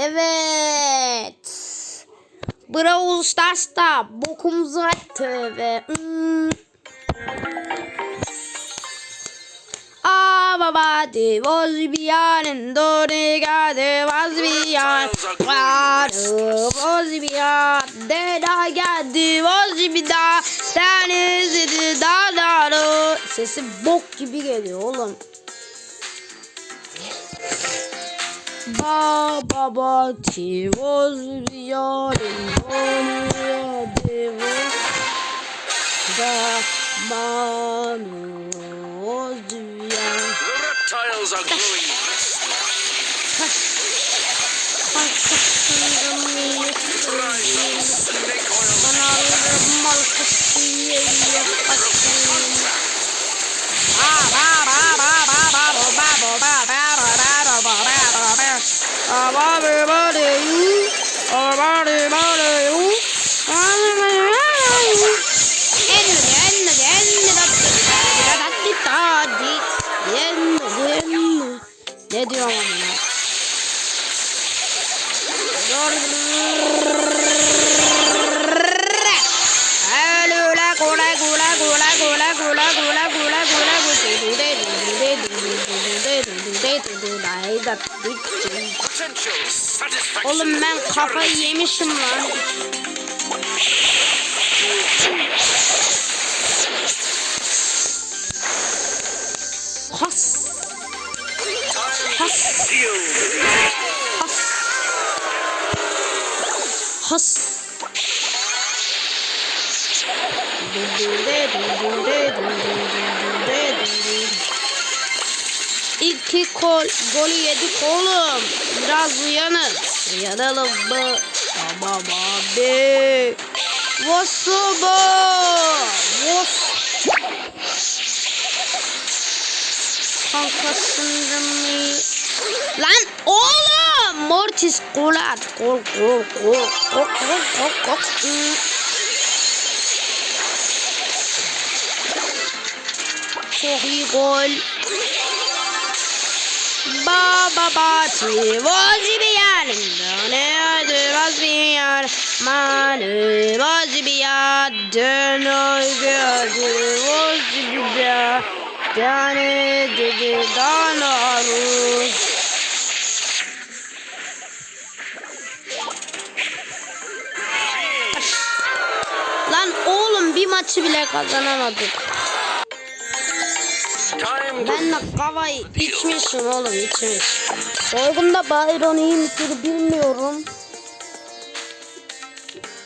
Evet. Brawl Stars'ta bokumuzu attı ve hmm. Ababadi was beyond Dori gade was beyond Water was beyond Then I got the was beyond Then is it da da da Sesi bok gibi geliyor oğlum. Baba Bati was yawning on your devil. The man was young. The reptiles are growing Oğlum ben kafayı yemişim lan. Has has gol, golü yedik oğlum. Biraz uyanın. Uyanalım mı? Tamam abi. Wasaba. Was. Kankasının mı? Lan oğlum. Mortis gol at. Gol gol gol. Gol gol gol gol. Çok iyi gol. Baba bati vozi bir yarın döne ödürmez bir yar. Manı vozi bir yar. Dön ögü ödü vozi bir yar. Döne dedi dan alır Lan oğlum bir maçı bile kazanamadık. Ben de kavayı içmişim oğlum içmiş. Soygunda Byron iyi midir bilmiyorum.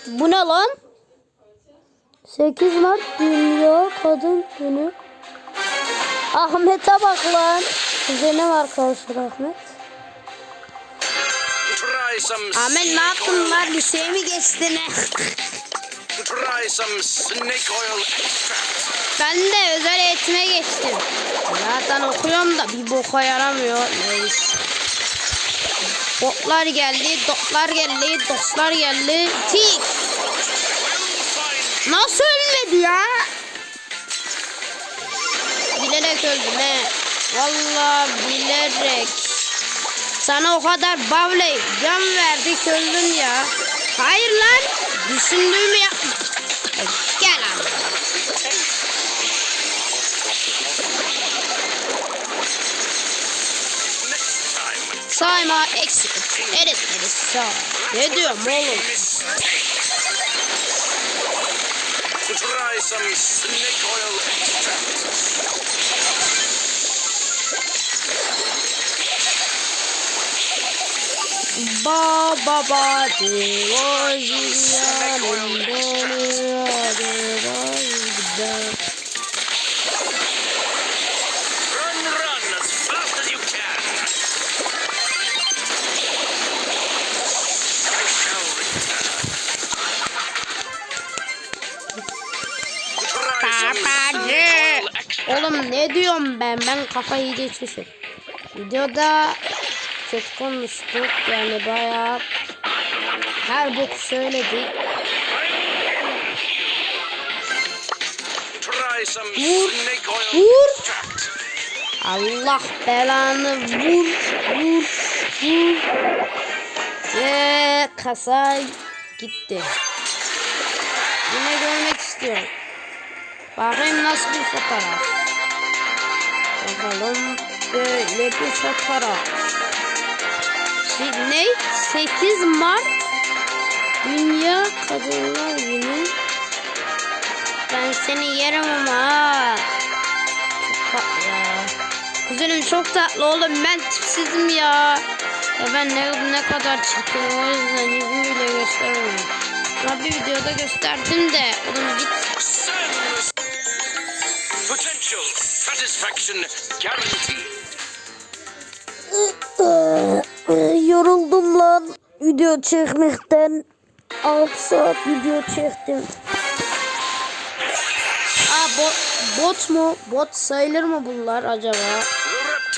Bu ne lan? 8 Mart Dünya Kadın Günü. Ahmet'e bak lan. Kuzenim arkadaşlar Ahmet. try some. Ahmet ne yaptın lan? Liseye mi geçtin? Try some snake oil ben de özel eğitime geçtim. Zaten okuyorum da bir boka yaramıyor. Neyse. Botlar geldi, dotlar geldi, dostlar geldi. Tik. Nasıl ölmedi ya? Bilerek öldüm he. Vallahi bilerek. Sana o kadar bavle can verdik öldün ya. Hayır lan. Düşündüğümü yapma. Sayma eksi. Öğretmeni sağ. Ne diyorum oğlum? Ba ba ba de o snake oil de Oğlum ne diyorum ben? Ben kafayı iyice içmişim. Videoda kötü konuştuk. Yani bayağı her boku söyledik. Vur, vur. Allah belanı vur vur vur. kasa gitti. Yine görmek istiyorum. Bakayım nasıl bir fotoğraf. Bakalım böyle bir fotoğraf. Ne? 8 Mart Dünya Kadınlar Günü. Ben seni yerim ama. Çok tatlı ya. Kuzenim çok tatlı oğlum ben tipsizim ya. Ya ben ne, ne kadar çirkinim o yüzden yüzümü bile göstermiyorum. Ama bir videoda gösterdim de oğlum git. Satisfaction guaranteed. Yoruldum lan video çekmekten. 6 saat video çektim. Aa bot, bot mu? Bot sayılır mı bunlar acaba?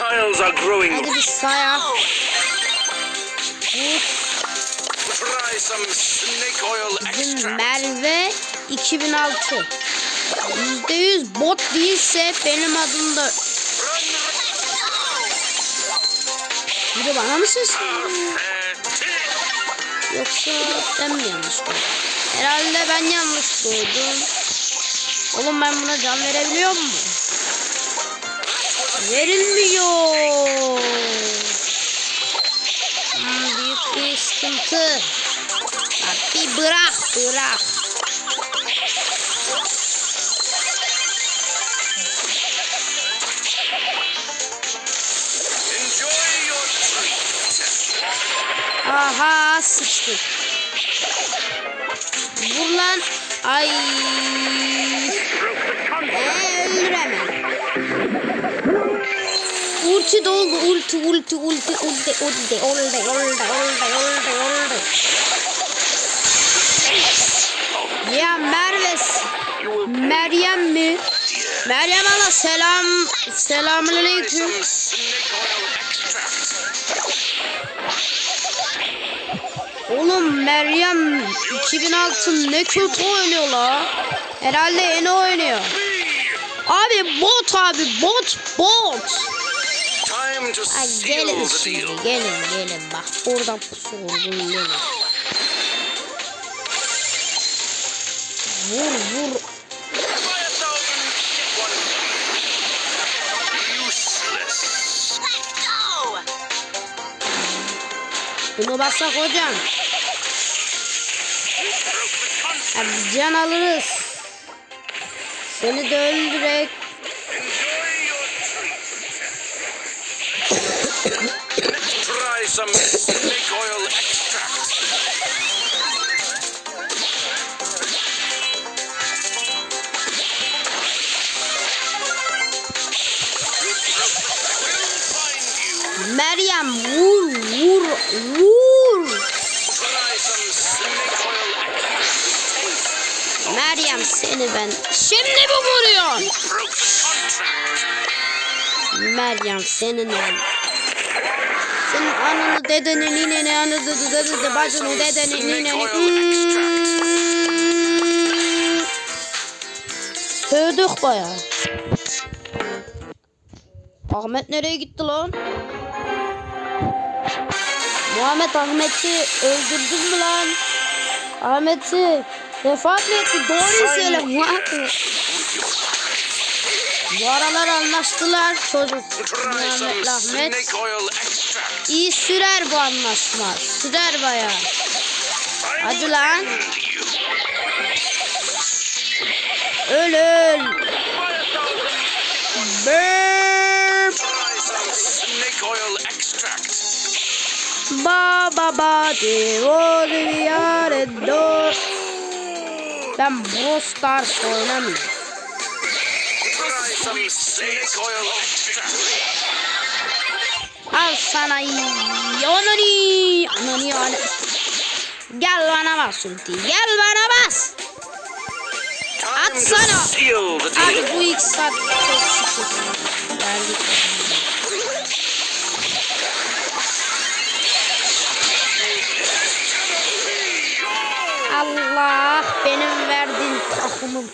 Reptiles are growing. Hadi bir oil Bizim. Merve 2006. %100 bot değilse benim adım da biri bana mı sesleniyor? Yoksa ben mi yanlış duydum? Herhalde ben yanlış duydum. Oğlum ben buna can verebiliyor muyum? Verilmiyor. Hmm, büyük bir sıkıntı. Bir bırak bırak. Aha sıçtık. Vur lan. Ay. Öldüremem. Ulti doldu. Ulti ulti ulti ulti ulti ulti ulti ulti ulti ulti. Ya Merve. Meryem mi? Meryem ana selam. Selamünaleyküm. Oğlum Meryem 2006 ne kötü oynuyor la. Herhalde yeni oynuyor. Abi bot abi bot bot. Ay gelin şimdi gelin gelin bak buradan pusu vurdum gelin. Vur vur. Bunu bassak hocam. Ya can alırız. Seni de öldürek. Try some snake oil Meryem vur vur vur. Meryem seni ben. Şimdi mi vuruyorsun? Meryem senin ben. Senin ananı dedeni nineni anı dıdı dıdı dıdı bacını dedeni nineni. Hmm. Sövdük baya. Ahmet nereye gitti lan? Muhammed Ahmet'i öldürdün mü lan? Ahmet'i vefat mı etti? Doğruyu söyle Muhammed. Bu aralar anlaştılar çocuk. Muhammed Ahmet. İyi sürer bu anlaşma. Sürer baya. Hadi lan. Öl öl. Burp. Snake oil extract. Ba ba ba di o di yare do. Ben Brawl Stars oynamıyorum. Al sana onori onori onori. Gel bana bas ulti. Gel bana bas. At sana. Abi bu ilk saat çok şükür. Verdik. Allah benim verdiğin takımım.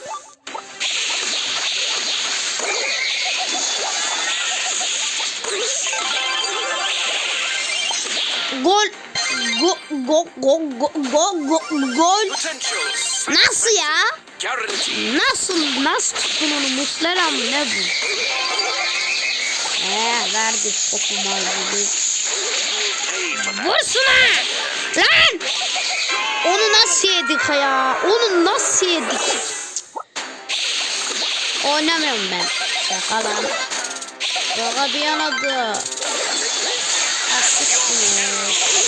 Gol Go go go go go go gol. Nasıl ya? Nasıl nasıl tuttun onu Muslera mı ne bu? Eee verdi topu for that. Vursuna! Lan! Onu nasıl yedik ya? Onu nasıl yedik? Oynamıyorum ben. Şaka lan. Şaka bir yana da. Asıksınız.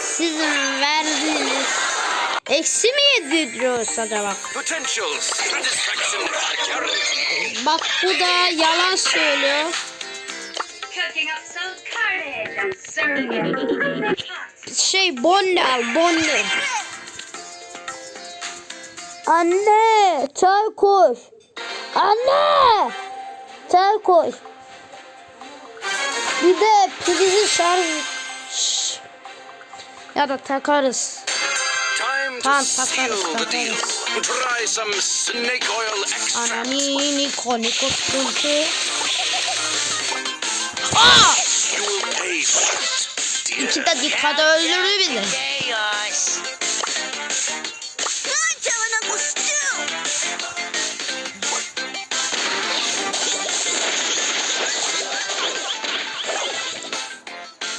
Sizin verdiğiniz eksi mi yediriyoruz acaba? Bak bu da yalan söylüyor. Şey bonne al bonne. Anne çay koy. Anne çay koy. Bir de prizi şarj. Şş. Ya da takarız. Tamam, takarız, takarız. Anani niko niko sıkıntı. Dear. İki dakikada öldürdü bizi.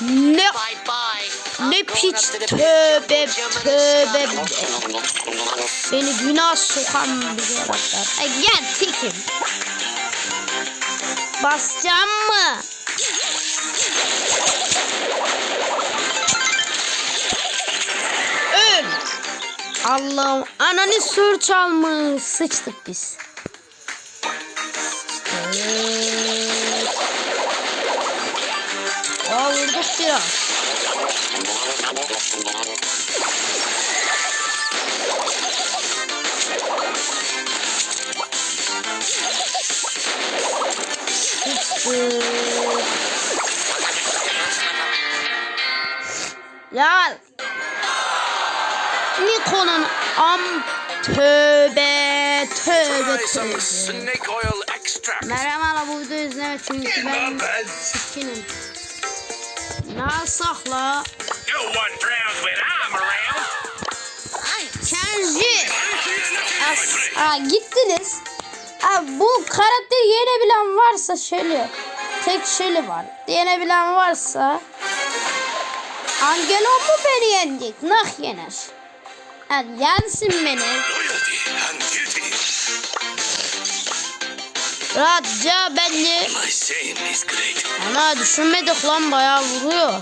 Ne ne piç tövbe tövbe. Beni günah sokan bir karakter. E, gel tekim. Basacağım mı? Allah'ım ananı sür çalmış. Sıçtık biz. Sıçtık. Aa vurduk biraz. Sıçtık. Niko'nun am tövbe tövbe tövbe. snake oil extract. Merhaba bu videoyu izleme çünkü ben çirkinim. Ne alsak la? No one drowns when I'm around. Kenji. Aa, gittiniz. Aa, bu karakteri yenebilen varsa şöyle. Tek şöyle var. Yenebilen varsa. Angelo mu beni yenecek? Nah yener. Yani yensin beni. Rahatça great. Ana düşünmedik lan bayağı vuruyor.